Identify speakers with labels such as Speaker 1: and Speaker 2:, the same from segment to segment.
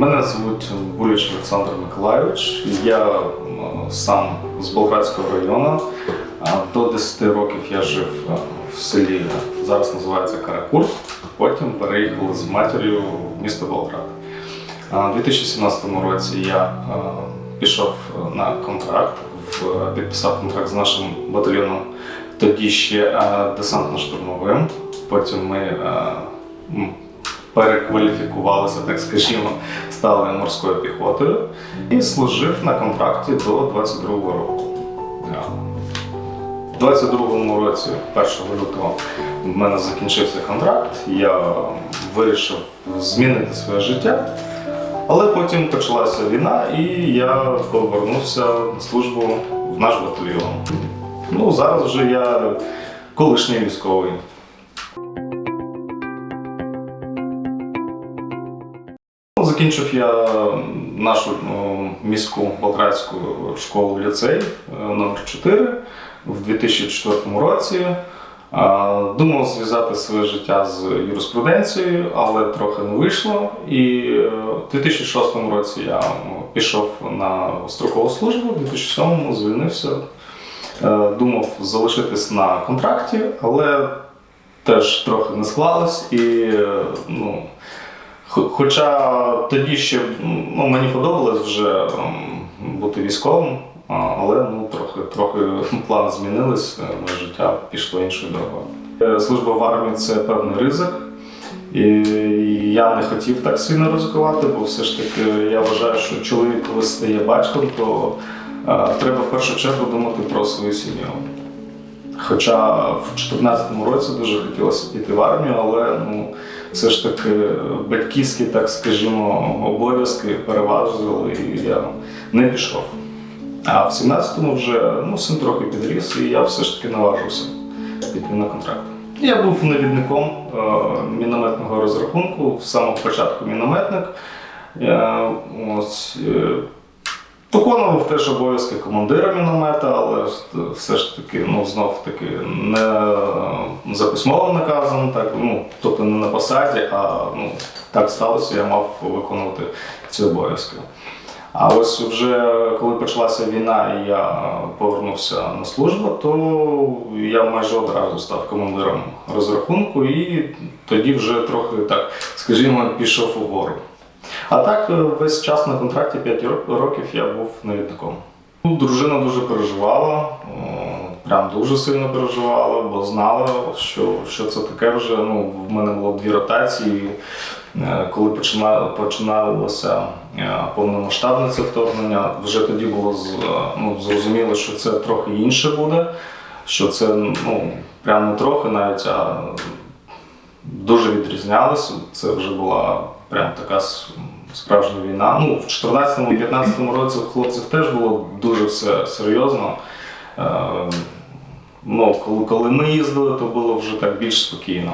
Speaker 1: Мене звуть Буліч Олександр Миколайович. Я сам з Болградського району. До 10 років я жив е, в селі, зараз називається Каракур. Потім переїхали з матір'ю в місто Болград. У 2017 році я е, пішов на контракт, підписав контракт з нашим батальйоном, тоді ще е, десантно-штурмовим. Потім ми е, перекваліфікувалися, так скажімо, стали морською піхотою і служив на контракті до 22-го року. У 22-му році, 1 лютого, в мене закінчився контракт. Я вирішив змінити своє життя. Але потім почалася війна, і я повернувся на службу в наш батальйон. Ну, зараз вже я колишній військовий. Закінчив я нашу міську болградську школу ліцей е, номер 4 в 2004 році. Думав зв'язати своє життя з юриспруденцією, але трохи не вийшло. І е, в 2006 році я пішов на строкову службу, в 2007 звільнився. Е, Думав залишитись на контракті, але теж трохи не склалось. І е, ну, Хоча тоді ще ну, мені подобалось вже ем, бути військовим, але ну, трохи, трохи плани змінились, е, життя пішло іншою дорогою. Е, Служба в армії це певний ризик. І я не хотів так сильно ризикувати, бо все ж таки я вважаю, що чоловік, коли стає батьком, то е, треба в першу чергу думати про свою сім'ю. Хоча в 2014 році дуже хотілося піти в армію, але ну, все ж таки батьківські, так скажімо, обов'язки переважили, і я не пішов. А в 17-му вже ну, син трохи підріс, і я все ж таки наважився піти на контракт. Я був навідником е, мінометного розрахунку, з самого початку мінометник. Я, ось, е, Виконував теж обов'язки командира міномета, але все ж таки, ну знов таки, не за письмовим наказом, так, ну, тобто не на посаді, а ну, так сталося, я мав виконувати ці обов'язки. А ось вже коли почалася війна і я повернувся на службу, то я майже одразу став командиром розрахунку і тоді вже трохи так, скажімо, пішов угору. А так е, весь час на контракті 5 років я був навідником. Ну, Дружина дуже переживала, прям дуже сильно переживала, бо знала, що, що це таке вже. Ну, в мене було дві ротації. Е, Коли починалося е, повномасштабне це вторгнення, вже тоді було ну, зрозуміло, що це трохи інше буде, що це ну, прям не трохи навіть, а дуже відрізнялося. Це вже була прям така справжня війна. Ну, в 14-15 році у хлопців теж було дуже все серйозно. Е, Ну, коли, коли ми їздили, то було вже так більш спокійно.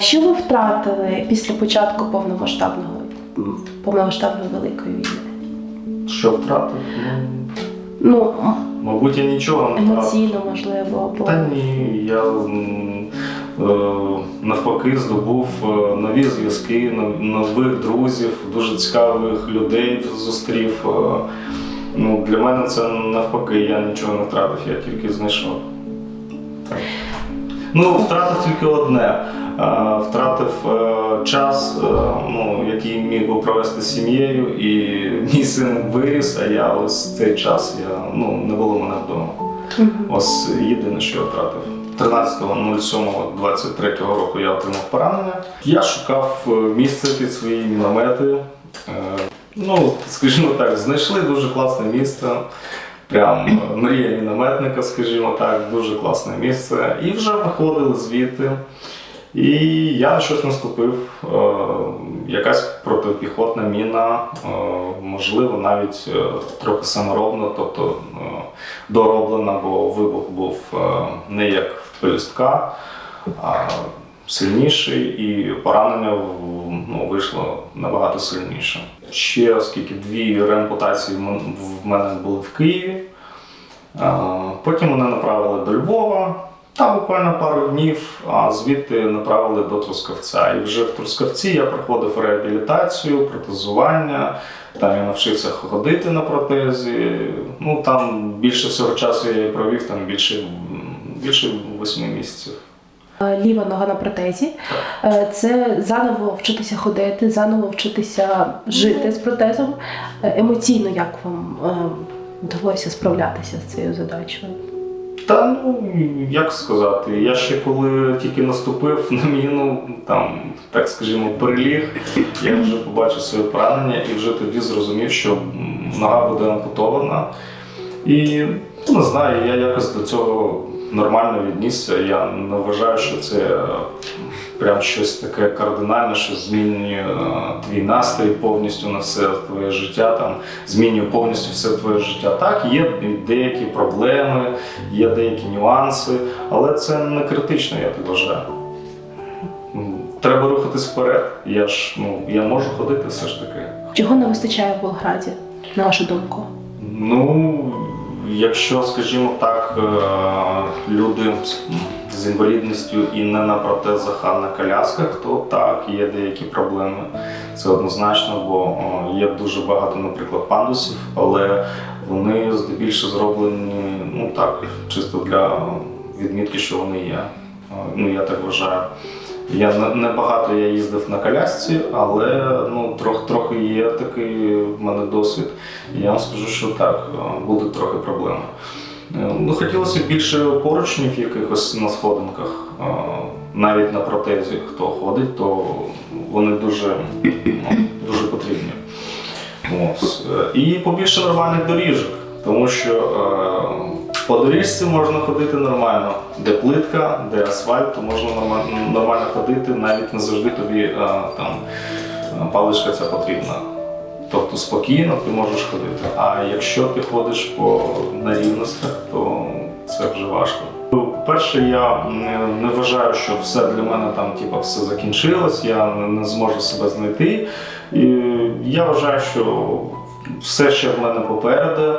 Speaker 2: Що ви втратили після початку повномасштабного повномасштабної великої війни?
Speaker 1: Що втратив? Ну,
Speaker 2: Ну,
Speaker 1: мабуть, я нічого не втратив.
Speaker 2: емоційно, можливо, або
Speaker 1: Та ні, я навпаки здобув е, нові зв'язки, нових друзів, дуже цікавих людей зустрів. Е, Ну, для мене це навпаки, я нічого не втратив, я тільки знайшов. Так. Ну, втратив тільки одне. Е, Втратив е, час, е, ну, який міг би провести з сім'єю, і мій син виріс, а я ось цей час я, ну, не було мене вдома. Ось єдине, що я втратив. 13.07.23 року я отримав поранення. Я шукав е, місце під свої міномети. Е, Ну, скажімо так, знайшли дуже класне місце. Прям е, мрія мінометника, скажімо так, дуже класне місце. І вже виходили звідти. І я на щось наступив. Якась протипіхотна міна, можливо, навіть трохи саморобна, тобто дороблена, бо вибух був не як в сильніший, і поранення ну, вийшло набагато сильніше. Ще оскільки дві реампутації в мене були в Києві. Потім мене направили до Львова. Там буквально пару днів, а звідти направили до Трускавця. І вже в Трускавці я проходив реабілітацію, протезування. Там я навчився ходити на протезі. Ну там більше всього часу я провів, там більше, більше восьми місяців.
Speaker 2: Е, Ліва нога на протезі. Е, Це заново вчитися ходити, заново вчитися жити з протезом. Е, Емоційно як вам вдалося справлятися з цією задачею?
Speaker 1: Та ну як сказати, я ще коли тільки наступив на міну, там, так скажімо, переліг, я вже побачив своє поранення і вже тоді зрозумів, що нога буде ампутована. І ну, не знаю, я якось до цього нормально віднісся. Я не вважаю, що це е, прям щось таке кардинальне, що змінює е, твій настрій повністю на все твоє життя, там змінює повністю все твоє життя. Так, є деякі проблеми, є деякі нюанси, але це не критично, я так вважаю. Треба рухатись вперед. Я ж ну я можу ходити все ж таки.
Speaker 2: Чого не вистачає в Болграді, на вашу думку?
Speaker 1: Ну, якщо, скажімо так, е, люди з- інвалідністю і не на протезах, а на колясках, то так, є деякі проблеми. Це однозначно, бо є дуже багато, наприклад, пандусів, але вони здебільшого зроблені ну так, чисто для відмітки, що вони є. Ну, я так вважаю. Я не, не я їздив на колясці, але ну, трох, трохи є такий в мене досвід. І я вам скажу, що так, е, буде трохи проблема. Е, Ну, хотілося б більше поручнів якихось на сходинках, е, навіть на протезі, хто ходить, то вони дуже, ну, дуже потрібні. Ось. І побільше нормальних доріжок, тому що по доріжці можна ходити нормально. Де плитка, де асфальт, то можна нормально ходити, навіть не завжди тобі е, там паличка ця потрібна. Тобто спокійно ти можеш ходити. А якщо ти ходиш по нерівностях, то це вже важко. По-перше, я не, вважаю, що все для мене там типу, все закінчилось, я не зможу себе знайти. І я вважаю, що все ще в мене попереду.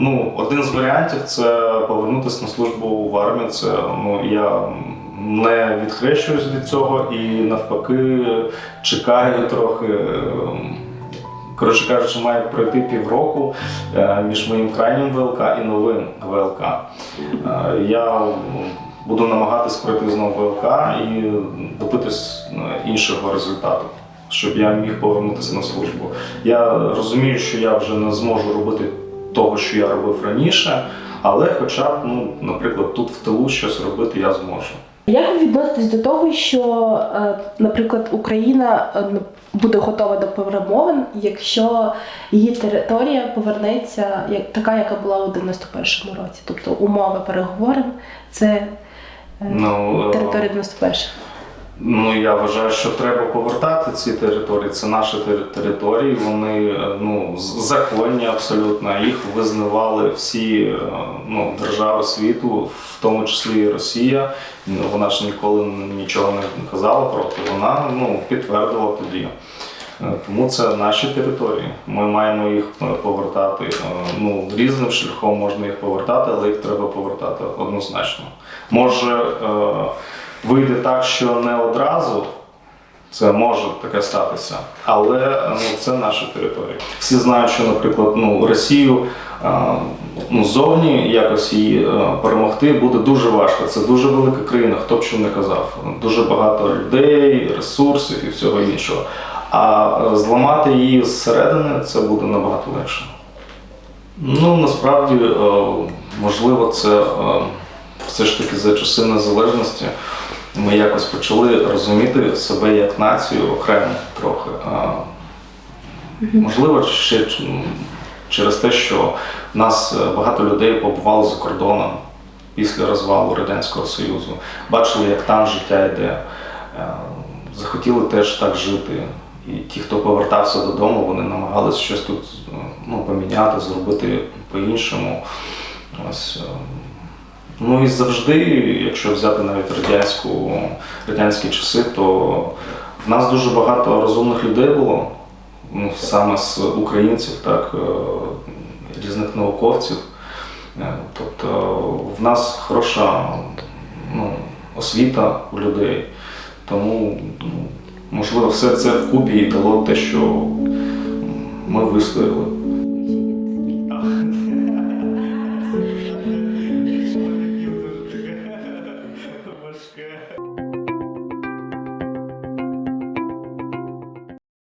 Speaker 1: Ну, один з варіантів це повернутися на службу в армію. Це ну, я не відхрещуюсь від цього і навпаки чекаю трохи. Коротше кажучи, має пройти півроку е, між моїм крайнім ВЛК і новим ВЛК. Е, Я буду намагатись пройти знову ВЛК і добитись е, іншого результату, щоб я міг повернутися на службу. Я розумію, що я вже не зможу робити того, що я робив раніше, але хоча б, ну, наприклад, тут в тилу щось робити я зможу.
Speaker 2: Як ви відноситесь до того, що, е, наприклад, Україна е, буде готова до перемовин, якщо її територія повернеться як така, яка була у 91-му році? Тобто умови переговорин це е,
Speaker 1: Ну,
Speaker 2: територія 91
Speaker 1: Ну, я вважаю, що треба повертати ці території. Це наші тери- території. Вони е, ну, законні абсолютно. Їх визнавали всі е, ну, держави світу, в тому числі і Росія. Вона ж ніколи нічого не казала проти. Вона ну, підтвердила тоді. Е, Тому це наші території. Ми маємо їх повертати. Ну, різним шляхом можна їх повертати, але їх треба повертати однозначно. Може, вийде так, що не одразу. Це може таке статися, але ну, це наші території. Всі знають, що, наприклад, ну, Росію ну, зовні якось її е, перемогти буде дуже важко. Це дуже велика країна, хто б що не казав. Дуже багато людей, ресурсів і всього іншого. А е, зламати її зсередини це буде набагато легше. Ну, насправді, е, можливо, це все ж таки за часи незалежності ми якось почали розуміти себе як націю окремо трохи. Можливо, ще через те, що в нас е, багато людей побувало за кордоном після розвалу Радянського Союзу, бачили, як там життя йде, Е, захотіли теж так жити. І ті, хто повертався додому, вони намагалися щось тут е, ну, поміняти, зробити по-іншому. Ось, Ну і завжди, якщо взяти навіть радянську, радянські часи, то в нас дуже багато розумних людей було, ну, саме з українців, так, е, різних науковців. Е, Тобто в нас хороша освіта у людей. Тому, ну, можливо, все це вкупі і дало те, що ми вистояли.